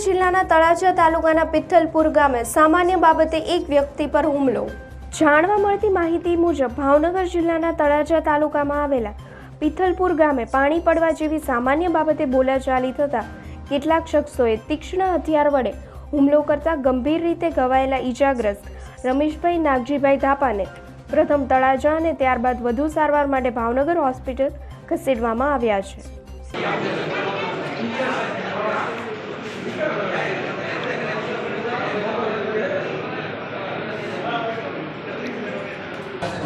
જિલ્લાના તળાજા તાલુકાના પિથલપુર ગામે સામાન્ય બાબતે એક વ્યક્તિ પર હુમલો. જાણવા મળતી માહિતી મુજબ ભાવનગર જિલ્લાના તળાજા તાલુકામાં આવેલા પિથલપુર ગામે પાણી પડવા જેવી સામાન્ય બાબતે બોલાચાલી થતાં કેટલાક શખ્સોએ તીક્ષ્ણ હથિયાર વડે હુમલો કરતા ગંભીર રીતે ઘવાયેલા ઈજાગ્રસ્ત રમેશભાઈ નાગજીભાઈ ધાપાને પ્રથમ તળાજા અને ત્યારબાદ વધુ સારવાર માટે ભાવનગર હોસ્પિટલ ખસેડવામાં આવ્યા છે.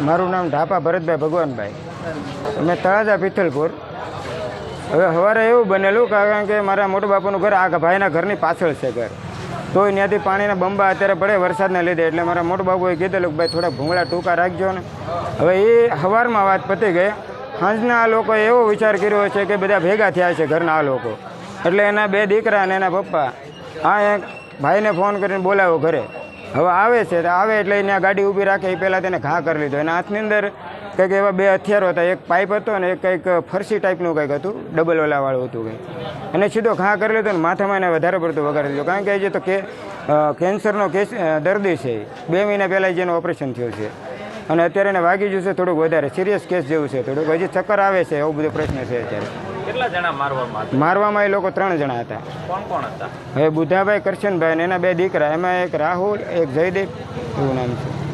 મારું નામ ઢાપા ભરતભાઈ ભગવાનભાઈ. અમે તળાજા પિથલપુર હવે સવારે એવું બનેલું કારણ કે મારા મોટા બાપુનું ઘર આ ભાઈના ઘરની પાછળ છે ઘર. તો ત્યાંથી પાણીના બંબા અત્યારે પડે વરસાદને લીધે. એટલે મારા મોટો બાપુએ કીધેલું ભાઈ થોડા ભૂંગળા ટૂંકા રાખજો ને. હવે એ સવારમાં વાત પતી ગઈ. સાંજના આ લોકોએ એવો વિચાર કર્યો છે કે બધા ભેગા થયા છે ઘરના આ લોકો. એટલે એના બે દીકરા અને એના પપ્પા. આ એક ભાઈને ફોન કરીને બોલાવ્યો ઘરે. હવે આવે છે, તો આવે એટલે એને ગાડી ઊભી રાખે, એ પહેલાં તેને ઘા કરી લીધો. એના હાથની અંદર કંઈક એવા બે હથિયારો હતા. એક પાઇપ હતો અને એક કંઈક ફરસી ટાઈપનું કંઈક હતું. ડબલ ઓલાવાળું હતું કંઈક. અને સીધો ઘા કરી લીધો ને માથામાં એને વધારે પડતું વગાડી દીધો. કારણ કે જે તો કે કેન્સરનો કેસ દર્દી છે. બે મહિના પહેલાં જેનું ઓપરેશન થયું છે. અને અત્યારે એને વાગી ગયું થોડુંક વધારે. સિરિયસ કેસ જેવું છે થોડુંક. હજી ચક્કર આવે છે, એવો બધો પ્રશ્ન છે અત્યારે. કેટલા જણા મારવામાં હતા? મારવામાં એ લોકો ત્રણ જણા હતા. કોણ કોણ હતા? હવે બુધાભાઈ કરશનભાઈ ને એના બે દીકરા એમાં એક રાહુલ એક જયદીપ એવું નામ છે.